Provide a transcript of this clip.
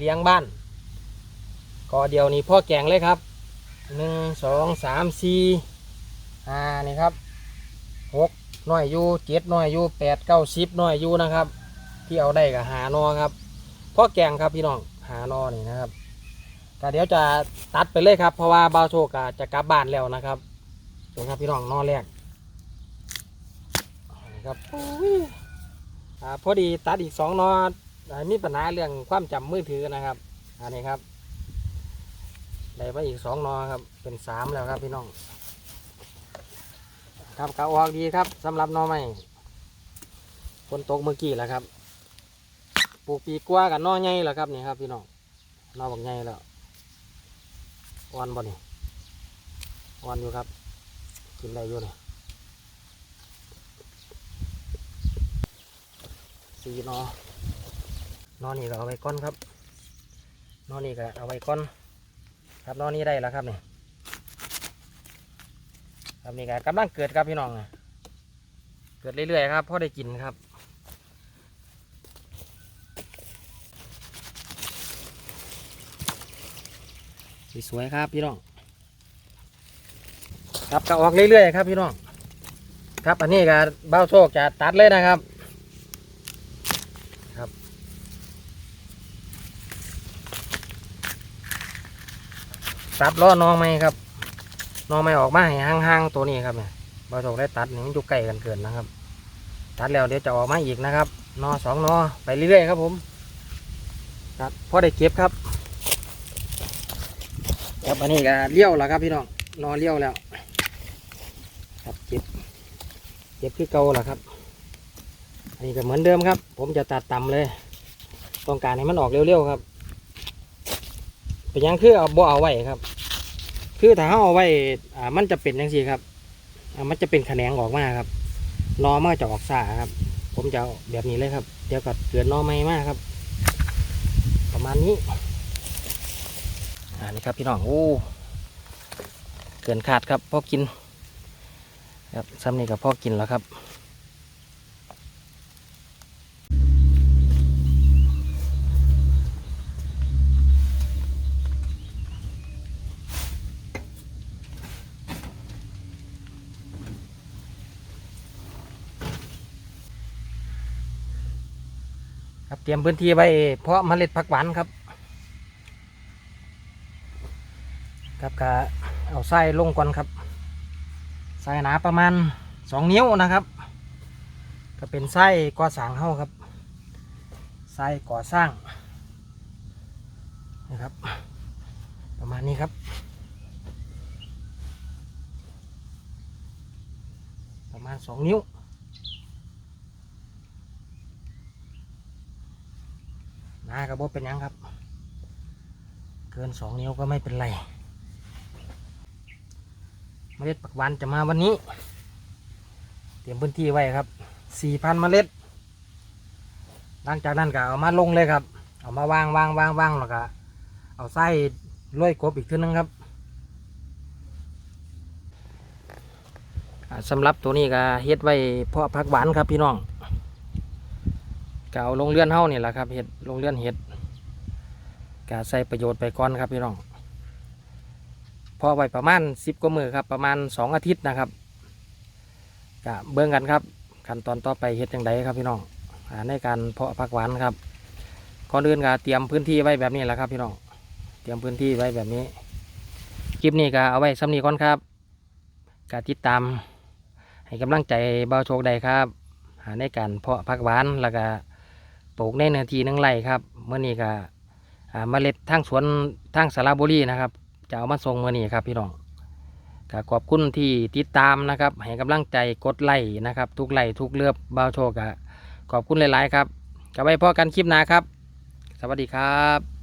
เลี้ยงบ้านกอเดียวนี่พ่อแกงเลยครับหนึ่งสองสามสี่ห้านี่ครับหกหน่อยอยู่เจ็ดหน่อยอยู่แปดเก้าสิบหน่อยอยู่นะครับ ที่เอาได้กับหานอครับพ่อแกงครับพี่น้องหานอนี่นะครับก็เดี๋ยวจะตัดไปเลยครับ เพราะว่าบาโชกะจะกลับบ้านแล้วนะครับนี่ครับพี่น้องนอแรกนี่ครับโอ้ยอ่าพอดีตัดอีกสองนอ มีปัญหาเรื่องความจำมือถือนะครับ อันนี้ครับ ได้ไปอีกสองนอครับ เป็นสามแล้วครับพี่น้อง ครับกะออกดีครับสำหรับนอใหม่ฝนตกเมื่อกี้แหล้วครับ ปลูกปีกว่ากับนอใหญ่แล้วครับนี่ครับพี่น้อง นอบักใหญ่แล้วอ่อนบ่นี่อ่อนอยู่ครับ กินได้อยู่นี่สี่นอ นอนี่ก็เอาไว้ก้อนครับ นอนี่ก็เอาไว้ก้อน ครับนอนี้ได้แล้วครับนี่ครับนี่ก็กำลังเกิดครับพี่น้องเกิดเรื่อยๆครับพ่อได้กินครับสวยๆครับพี่น้องครับก็ออกเรื่อยๆครับพี่น้องครับอันนี้ก็เบ้าโชคจะตัดเลยนะครับ ตัดล้อน้องไหมครับนอไม่ออกมาให้ห่างๆตัวนี้ครับเนี่ยบาโศกได้ตัดนี่มันอยู่ใกล้กันเกินนะครับ ตัดแล้วเดี๋ยวจะออกมาอีกนะครับนอสองนอไปเรื่อยๆครับผมครับพอได้เก็บครับครับอันนี้ก็เลี้ยวแล้วครับพี่น้องนอเลี้ยวแล้ว ครับเก็บเก็บคือเกาแล้วครับอันนี้ก็เหมือนเดิมครับ ผมจะตัดต่ำเลย ต้องการให้มันออกเร็วๆครับ เป็นยังคือเอาบ่เอาไว้ครับ คือถ้าเราเอาไว้อ่ามันจะเป็นยังสี่ครับอ่ามันจะเป็นแขนงออกมาครับนอมาจะออกซ่าครับ ผมจะแบบนี้เลยครับ เดี๋ยวก็เกิดนอไม่มากครับ ประมาณนี้อ่านี่ครับพี่น้องโอ้เกินขาดครับพ่อกินครับซ้ำนี่กับพ่อกินแล้วครับ ครับเตรียมพื้นที่ไว้เพาะเมล็ดผักหวานครับ ครับก็เอาไส้ลงก่อนครับไส้หนาประมาณสองนิ้วนะครับ ก็เป็นไส้ก่อสร้างเฮาครับไส้ก่อสร้างนะครับ ประมาณนี้ครับประมาณสองนิ้ว หน้ากระบอกเป็นยังครับ เกินสองนิ้วก็ไม่เป็นไรเมล็ดปักหวานจะมาวันนี้ เตรียมพื้นที่ไว้ครับสี่พันเมล็ด หลังจากนั้นก็เอามาลงเลยครับ เอามาวางวางวางวางแล้วก็เอาไส้ล้อยกบอีกทีนึงครับอ่าสำหรับตัวนี้ก็เฮ็ดไว้เพาะผักหวานครับพี่น้อง ก็เอาลงเลื่อนเฮ้านี่แหละครับเห็ดลงเลื่อนเห็ดก็ใส่ประโยชน์ไปก่อนครับพี่น้องพอไว้ประมาณสิบกว่ามือครับประมาณสองอาทิตย์นะครับก็เบิ่งกันครับขั้นตอนต่อไปเห็ดอย่างไรครับพี่น้องอาในการเพาะผักหวานครับก่อนอื่นก็เตรียมพื้นที่ไว้แบบนี้แหละครับพี่น้องเตรียมพื้นที่ไว้แบบนี้คลิปนี้ก็เอาไว้สำนีก่อนครับก็ติดตามให้กำลังใจเบาโชคใดครับ หาในการเพาะผักหวานแล้วก็ ปลูกในเนื้อที่หนึ่งไร่ครับเมื่อนี้ก็อ่าเมล็ดทางสวนทางสาราบุรีนะครับ จะเอามาส่งเมื่อนี้ครับพี่น้องก็ขอบคุณที่ติดตามนะครับ ให้กำลังใจกดไลค์นะครับ ทุกไลค์ทุกเลือบเบาโชกะขอบคุณหลาย ๆ ครับก็ไว้พอกันคลิปหน้าครับ สวัสดีครับ